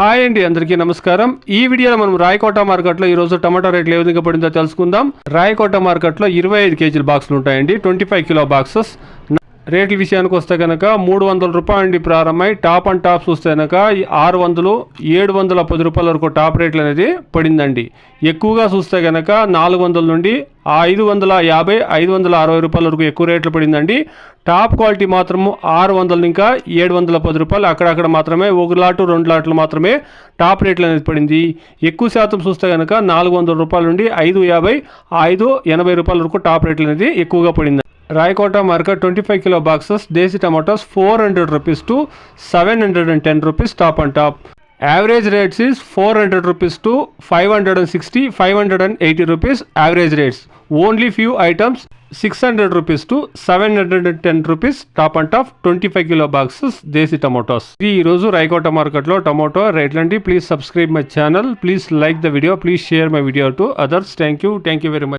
Hi అండి అందరికీ నమస్కారం. ఈ వీడియోలో మనం రాయకోట మార్కెట్లో ఈ రోజు టమాటో రేట్లు ఏ విధంగా పడిందో తెలుసుకుందాం. రాయకోట మార్కెట్లో ఇరవై ఐదు కేజీల బాక్సులు ఉంటాయండి. ట్వంటీ ఫైవ్ కిలో బాక్సెస్ రేట్ల విషయానికి వస్తే కనుక మూడు వందల రూపాయల నుండి ప్రారంభమై టాప్ అండ్ టాప్ చూస్తే కనుక ఆరు వందలు ఏడు వందల పది రూపాయల వరకు టాప్ రేట్లు అనేది పడిందండి. ఎక్కువగా చూస్తే కనుక నాలుగు వందల నుండి ఐదు వందల యాభై ఐదు వందల అరవై రూపాయల వరకు ఎక్కువ రేట్లు పడిందండి. టాప్ క్వాలిటీ మాత్రము ఆరు వందలు ఇంకా ఏడు వందల పది రూపాయలు అక్కడక్కడ మాత్రమే ఒక లాటు రెండు లాట్లు మాత్రమే టాప్ రేట్లు అనేది పడింది. ఎక్కువ శాతం చూస్తే కనుక నాలుగు వందల రూపాయల నుండి ఐదు యాభై ఐదు ఎనభై రూపాయల వరకు టాప్ రేట్లు అనేది ఎక్కువగా పడింది Rayakota market twenty five kilo boxes desi tomatoes four hundred rupees to seven hundred and ten rupees top and top. Average rates is four hundred rupees to five hundred and sixty five hundred and eighty rupees average rates only few items six hundred rupees to seven hundred and ten rupees top and top twenty five kilo boxes desi tomatoes ఇది ఈ రోజు రాయకోట మార్కెట్లో tomato రేట్లండి please subscribe my channel please like the video please share my video to others thank you thank you very much